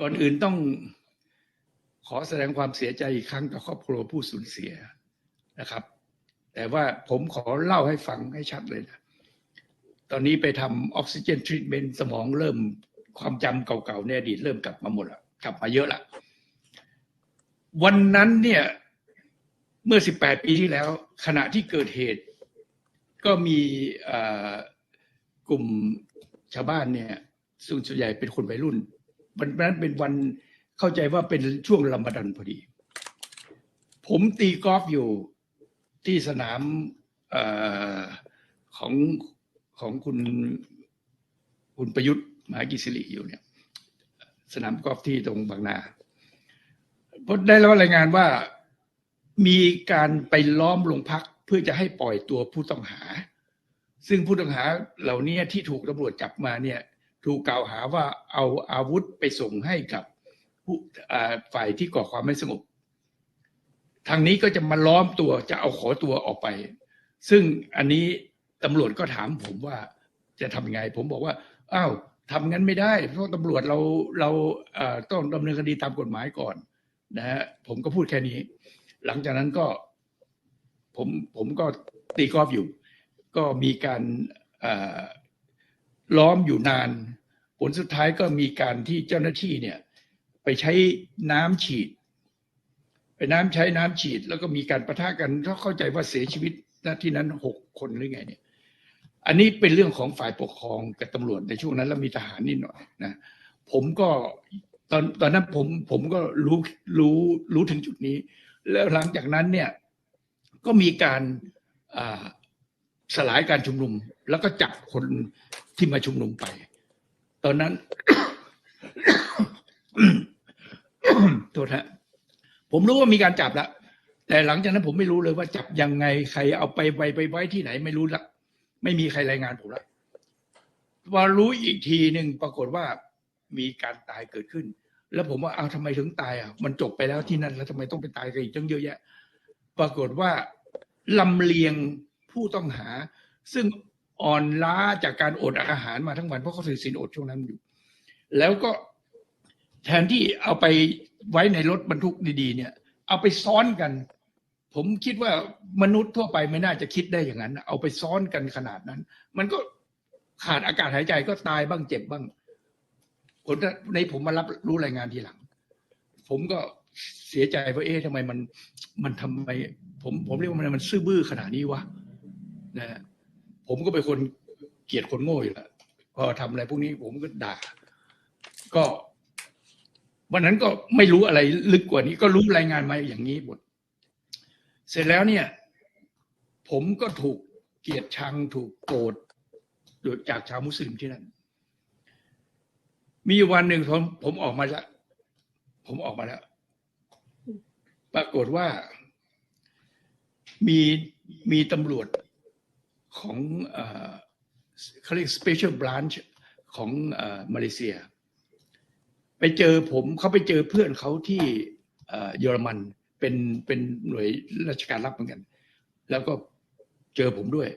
ก่อนอื่นต้องขอแสดงความเสียใจอีกครั้งกับครอบครัวผู้สูญเสียนะครับ แต่ว่าผมขอเล่าให้ฟังให้ชัดเลยนะตอนนี้ไปทำออกซิเจนทรีทเมนต์สมองเริ่มความจำเก่าๆในอดีตเริ่มกลับมาหมดล้วกลับมาเยอะละวันนั้นเนี่ยเมื่อ 18 ปีที่แล้ว ขณะที่เกิดเหตุ ก็มีกลุ่มชาวบ้านเนี่ยส่วนส่วนใหญ่เป็นคนวัยรุ่น วันนั้นเป็นวันเข้าใจว่าเป็นช่วงรมฎอนพอดี ผมตีกอล์ฟอยู่ที่สนามอของของคุณคุณประยุทธ์มหากิจสิริอยู่เนี่ย สนามกอล์ฟที่ตรงบางนาพได้รับรายงานว่ามีการไปล้อมโรงพักเพื่อจะให้ปล่อยตัวผู้ต้องหา ซึ่งผู้ต้องหาเหล่านี้ที่ถูกตำรวจจับมาเนี่ย ถูกกล่าวหาว่าเอาอาวุธไปส่งให้กับผู้ฝ่ายที่ก่อความไม่สงบ ทางนี้ก็จะมาล้อมตัวจะเอาขอตัวออกไป ซึ่งอันนี้ตำรวจก็ถามผมว่าจะทำยังไง ผมบอกว่าอ้าวทำงั้นไม่ได้ เพราะตำรวจเราเราต้องดำเนินคดีตามกฎหมายก่อนนะฮะผมก็พูดแค่นี้ หลังจากนั้นก็ผมผมก็ตีกอล์ฟอยู่ ก็มีการ ล้อมอยู่นาน ผลสุดท้ายก็มีการที่เจ้าหน้าที่เนี่ย ไปใช้น้ำฉีด ไปน้ำใช้น้ำฉีด แล้วก็มีการประทะกันเขาเข้าใจว่าเสียชีวิตณที่นั้นหกคนหรือไงเนี่ย อันนี้เป็นเรื่องของฝ่ายปกครองกับตำรวจในช่วงนั้นแล้วมีทหารนิดหน่อยนะผมก็ตอนตอนนั้นผมผมก็รู้รู้รู้ถึงจุดนี้ แล้วหลังจากนั้นเนี่ยก็มีการอ่า สลายการชุมนุม แล้วก็จับคนที่มาชุมนุมไป ตอนนั้นโทษฮะผมรู้ว่ามีการจับแล้วแต่หลังจากนั้นผมไม่รู้เลยว่าจับยังไงใครเอาไปไปไปไว้ที่ไหนไม่รู้ละไม่มีใครรายงานผมละพอรู้อีกทีหนึ่งปรากฏว่ามีการตายเกิดขึ้น แล้วผมว่าเอาทำไมถึงตายอะ มันจบไปแล้วที่นั่นแล้วทำไมต้องไปตายกันอีกตั้งเยอะแยะ ปรากฏว่าลำเลียง ผู้ต้องหา ซึ่งอ่อนล้าจากการอดอาหารมาทั้งวันเพราะเขาถือศีลอดช่วงนั้นอยู่ แล้วก็แทนที่เอาไปไว้ในรถบรรทุกดีๆเนี่ย เอาไปซ้อนกัน ผมคิดว่ามนุษย์ทั่วไปไม่น่าจะคิดได้อย่างนั้น เอาไปซ้อนกันขนาดนั้น มันก็ขาดอากาศหายใจก็ตายบ้างเจ็บบ้างผลในผมมารับรู้รายงานทีหลัง ผมก็เสียใจว่าเอ๊ะทำไมมันมันทำไม ผมผมเรียกว่ามันมันซื่อบื้อขนาดนี้วะ นะฮะผมก็เป็นคนเกลียดคนโง่อยู่แล้วพอทำอะไรพวกนี้ผมก็ด่า ก็วันนั้นก็ไม่รู้อะไรลึกกว่านี้ ก็รู้รายงานมาอย่างนี้หมดเสร็จแล้วเนี่ย ผมก็ถูกเกลียดชังถูกโกรธโดยจากชาวมุสลิมที่นั่น มีวันหนึ่งผมผมออกมาแล้วผมออกมาแล้ว ปรากฏว่า มีมีตำรวจ ของเขาเรียก special branch ของอมาเลเซีย ไปเจอผมเขาไปเจอเพื่อนเขาที่เยอรมันเป็นเป็นหน่วยราชการรับเหมือนกัน แล้วก็เจอผมด้วย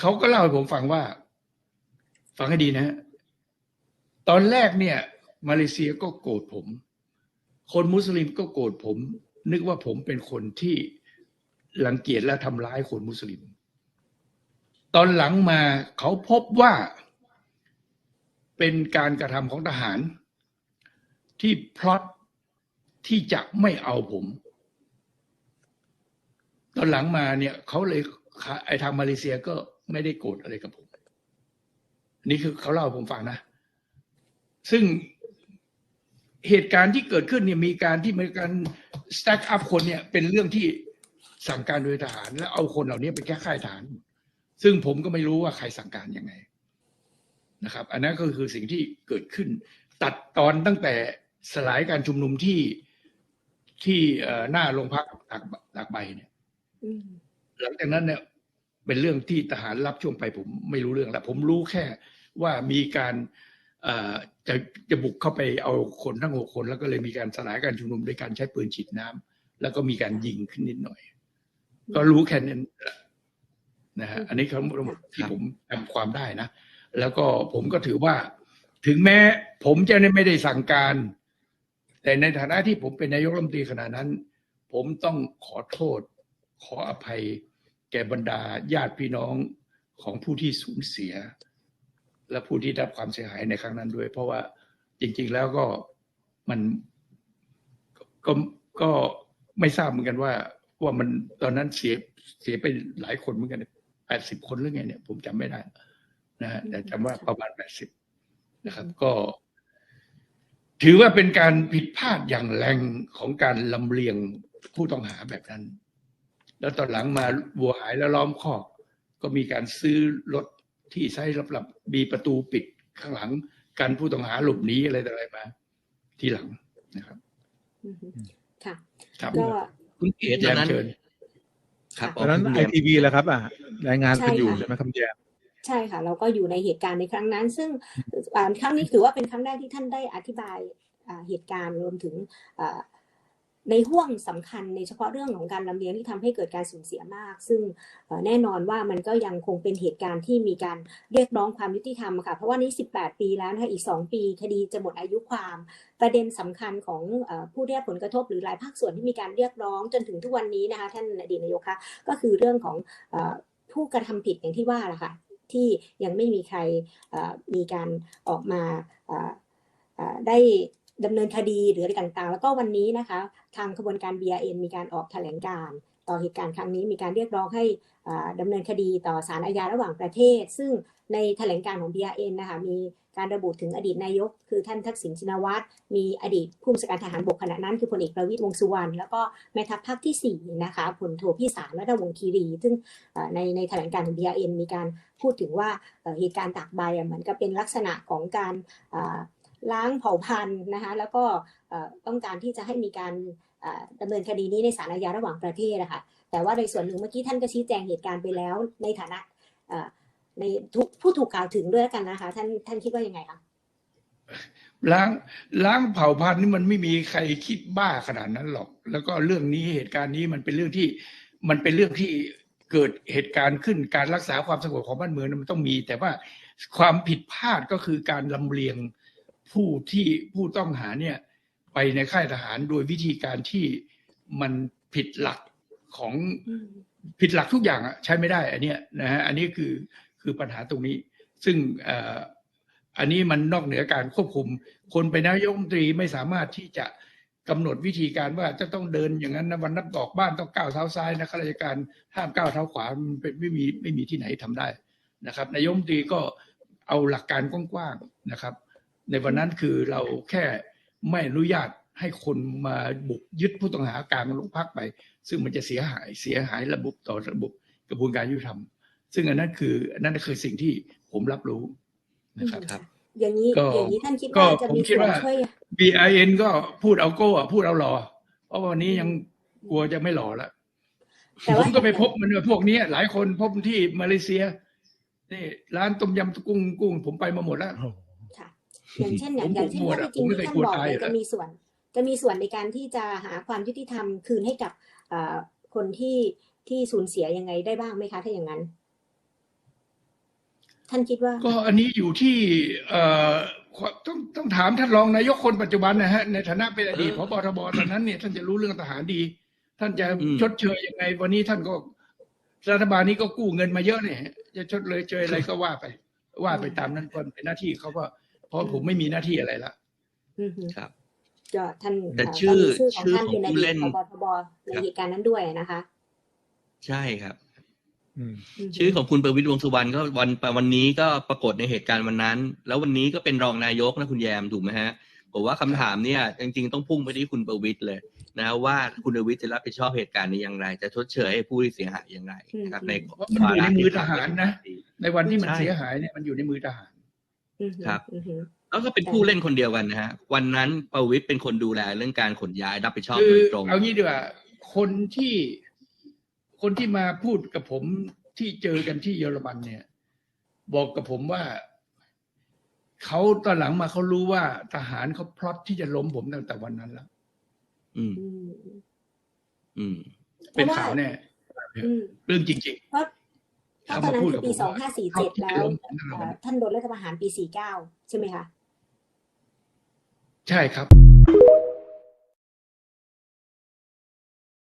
เขาก็เล่าให้ผมฟังว่า ฟังให้ดีนะฮะตอนแรกเนี่ย มาเลเซียก็โกรธผม คนมุสลิมก็โกรธผม นึกว่าผมเป็นคนที่รังเกียจและทำร้ายคนมุสลิม ตอนหลังมาเขาพบว่าเป็นการกระทำของทหาร ที่พลอตที่จะไม่เอาผม ตอนหลังมาเนี่ยเขาเลยไอทางมาเลเซียก็ไม่ได้โกรธอะไรกับผม นี่คือเขาเล่าผมฟังนะ ซึ่งเหตุการณ์ที่เกิดขึ้นเนี่ยมีการที่มีการ stack up คนเนี่ยเป็นเรื่องที่สั่งการโดยทหาร แล้วเอาคนเหล่านี้ไปแก้ค่ายทหาร ซึ่งผมก็ไม่รู้ว่าใครสั่งการยังไงนะครับ อันนั้นก็คือสิ่งที่เกิดขึ้น ตัดตอนตั้งแต่สลายการชุมนุมที่ที่เอ่อหน้าโรงพักตากตากใบเนี่ยอืมหลังจากนั้นเนี่ย เป็นเรื่องที่ทหารรับช่วงไปผมไม่รู้เรื่องแล้วผมรู้แค่ว่ามีการเอ่อจะจะบุกเข้าไปเอาคนทั้งหกคน แล้วก็เลยมีการสลายการชุมนุมด้วยการใช้ปืนฉีดน้ำแล้วก็มีการยิงขึ้นนิดหน่อย ก็รู้แค่นั้น นะฮะอันนี้เขาทั้งหมดที่ผมจำความได้นะ แล้วก็ผมก็ถือว่า ถึงแม้ผมจะไม่ได้สั่งการ แต่ในฐานะที่ผมเป็นนายกรัฐมนตรีขณะนั้น ผมต้องขอโทษ ขออภัย แก่บรรดาญาติพี่น้องของผู้ที่สูญเสีย และผู้ที่ได้รับความเสียหายในครั้งนั้นด้วย เพราะว่าจริง ๆ แล้วก็มันก็ก็ไม่ทราบเหมือนกันว่าว่ามันตอนนั้นเสียเสียไปหลายคนเหมือนกัน แปดสิบคนหรือไงเนี่ย ผมจำไม่ได้นะฮะแต่จำว่าประมาณแปดสิบนะครับ ก็ ถือว่าเป็นการผิดพลาดอย่างแรงของการลำเลียงผู้ต้องหาแบบนั้น แล้วตอนหลังมาวัวหายแล้วล้อมคอก ก็มีการซื้อรถที่ใช้รับรับมีประตูปิดข้างหลังกันผู้ต้องหาหลบหนีอะไรต่ออะไรมา ที่หลังนะครับอือฮึค่ะครับก็คุณเอ๋ตแยอนมนั้นเชิญ ครับตอนนั้นคุณไอแยมทีวีแล้วครับอะรายงานกันอยู่ใช่ค่ะใช่ไหมครับแยมใช่ค่ะ เราก็อยู่ในเหตุการณ์ในครั้งนั้น ซึ่งอ่าครั้งนี้ถือว่าเป็นครั้งแรกที่ท่านได้อธิบายอ่าเหตุการณ์รวมถึงอ่า ในห่วงสำคัญในเฉพาะเรื่องของการลำเลียงที่ทำให้เกิดการสูญเสียมาก ซึ่งแน่นอนว่ามันก็ยังคงเป็นเหตุการณ์ที่มีการเรียกร้องความยุติธรรมค่ะเพราะว่านี้ 18 ปีแล้วนะคะอีก 2 ปีคดีจะหมดอายุความ ประเด็นสำคัญของผู้ได้รับผลกระทบหรือหลายภาคส่วนที่มีการเรียกร้องจนถึงทุกวันนี้นะคะท่านอดีตนายกคะก็คือเรื่องของอผู้กระทำผิดอย่างที่ว่าแหละค่ะที่ยังไม่มีใครมีการออกมาได้ ดำเนินคดีหรืออะไรต่างๆ แล้วก็วันนี้นะคะ ทางขบวนการ BRN มีการออกแถลงการ์ต่อเหตุการณ์ครั้งนี้มีการเรียกร้องให้เอ่อดำเนินคดีต่อศาลอาญาระหว่างประเทศ ซึ่งในแถลงการ์ของ BRN นะคะมีการระบุถึงอดีตนายก คือท่านทักษิณชินวัตรมีอดีตผู้บัญชาการทหารบกขณะนั้น คือพลเอกประวิตรวงสุวรรณแล้วก็แม่ทัพภาคที่ 4 นะคะพลโทพิสารและดาวงคีรี ซึ่งในในแถลงการ์ของ BRN มีการพูดถึงว่าเหตุการณ์ตากใบเหมือนกับเป็นลักษณะของการอ่า ล้างเผ่าพันธุ์นะคะแล้วก็ต้องการที่จะให้มีการอ่าดำเนินคดีนี้ในศาลอาญาระหว่างประเทศนะคะแต่ว่าในส่วนหนึ่งเมื่อกี้ท่านก็ชี้แจงเหตุการณ์ไปแล้วในฐานะในผู้ถูกกล่าวถึงด้วยกันนะคะ ท่านท่านคิดว่ายังไงคะล้างล้างเผ่าพันธุ์นี่มันไม่มีใครคิดบ้าขนาดนั้นหรอก แล้วก็เรื่องนี้เหตุการณ์นี้มันเป็นเรื่องที่มันเป็นเรื่องที่เกิดเหตุการณ์ขึ้นการรักษาความสงบของบ้านเมืองมันต้องมี แต่ว่าความผิดพลาดก็คือการลำเลียง ผู้ที่ผู้ต้องหาเนี่ยไปในค่ายทหารโดยวิธีการที่มันผิดหลักของอืมผิดหลักทุกอย่างอะใช้ไม่ได้ อันเนี้ยนะฮะอันนี้คือคือปัญหาตรงนี้ ซึ่งเอ่ออันนี้มันนอกเหนือการควบคุม คนเป็นนายกรัฐมนตรีไม่สามารถที่จะกำหนดวิธีการว่าจะต้องเดินอย่างนั้นนะวันนับดอกบ้านต้องก้าวเท้าซ้ายนะข้าราชการห้ามก้าวเท้าขวามันเป็นไม่มีไม่มีที่ไหนทำได้นะครับนายกรัฐมนตรีก็เอาหลักการกว้างๆนะครับ ในวันนั้นคือเราแค่ไม่อนุญาตให้คนมาบุกยึดผู้ต้องหากลางโรงพักไป ซึ่งมันจะเสียหายเสียหายระบบต่อระบบกระบวนการยุติธรรม ซึ่งอันนั้นคืออันนั้นคือสิ่งที่ผมรับรู้นะครับอืมอย่างนี้ก็อย่างนี้ท่านคิดก็ว่าจะผมมีคิดส่วนว่าช่วย BIN ก็พูดเอาโก้อะพูดเอาหล่อเพราะวันนี้ยังกลัวจะไม่หล่อละแต่ผว่ามก็ไปพบมันว่าพวกนี้หลายคนพบที่มาเลเซียนี่ร้านต้มยำกุ้งกุ้ง ผมไปมาหมดแล้วค่ะ อย่างเช่นอย่างผมอย่างเช่นผมข้อเท็จจริงผมไม่ที่เคยท่านกลัวบอกตายเนี่ยอยู่แล้วจะมีส่วน จะมีส่วนในการที่จะหาความยุติธรรมคืนให้กับเอ่อคนที่ที่สูญเสียยังไงได้บ้างไหมคะถ้าอย่างนั้น ท่านคิดว่า ก็อันนี้อยู่ที่เอ่อความต้องต้องถามท่านรองนายกคนปัจจุบันนะฮะในฐานะเป็นอดีตพบทบตอนนั้นเนี่ยท่านจะรู้เรื่องทหารดี ท่านจะอืมชดเชยยังไง วันนี้ท่านก็รัฐบาลนี้ก็กู้เงินมาเยอะเนี่ยจะชดเลยเชยอะไรก็ว่าไป ว่าไปตามนั้นก็เป็นหน้าที่เขาก็ เพราะผมไม่มีหน้าที่อะไรละอือฮึครับก็ท่านแต่เชื่อก็มีชื่อของท่านชื่อของเป็นอผู้ดีเล่ตนพบทบในครับเหตุการณ์นั้นด้วยนะคะ ใช่ครับอืมฮึชื่อของคุณประวิตรวงษ์สุวรรณก็วันวันนี้ก็ปรากฏในเหตุการณ์วันนั้น แล้ววันนี้ก็เป็นรองนายกนะคุณแยมถูกไหมฮะผมว่าคำถามเนี่ยจริงๆต้องพุ่งไปที่คุณประวิตรเลยนะว่าคุณประวิตรจะรับผิดชอบเหตุการณ์นี้อย่างไร จะชดเชยให้ผู้ที่เสียหายอย่างไรนะครับในเพราะมันอยู่ในมือทหารนะในวันที่มันใช่เสียหายเนี่ยมันอยู่ในมือทหารอือฮึ ครับอือฮึแล้วก็เป็นผู้เล่นคนเดียวกันนะฮะ วันนั้นประวิตรเป็นคนดูแลเรื่องการขนย้ายรับผิดชอบคืโดอยตรงเอางี้ดีกว่า คนที่คนที่มาพูดกับผมที่เจอกันที่เยอรมันเนี่ย บอกกับผมว่าเขาตอนหลังมาเขารู้ว่าทหารเขาพลอตที่จะล้มผมตั้งแต่วันนั้นแล้ว อืม อืมอืมเป็นข่าวแน่อืมเรื่องจริงเพราะ เพราะตอนนั้นคือปีสองห้าสี่เจ็ดแล้วท่านโดนรัฐประหารปีสี่เก้าใช่ไหมคะใช่ครับ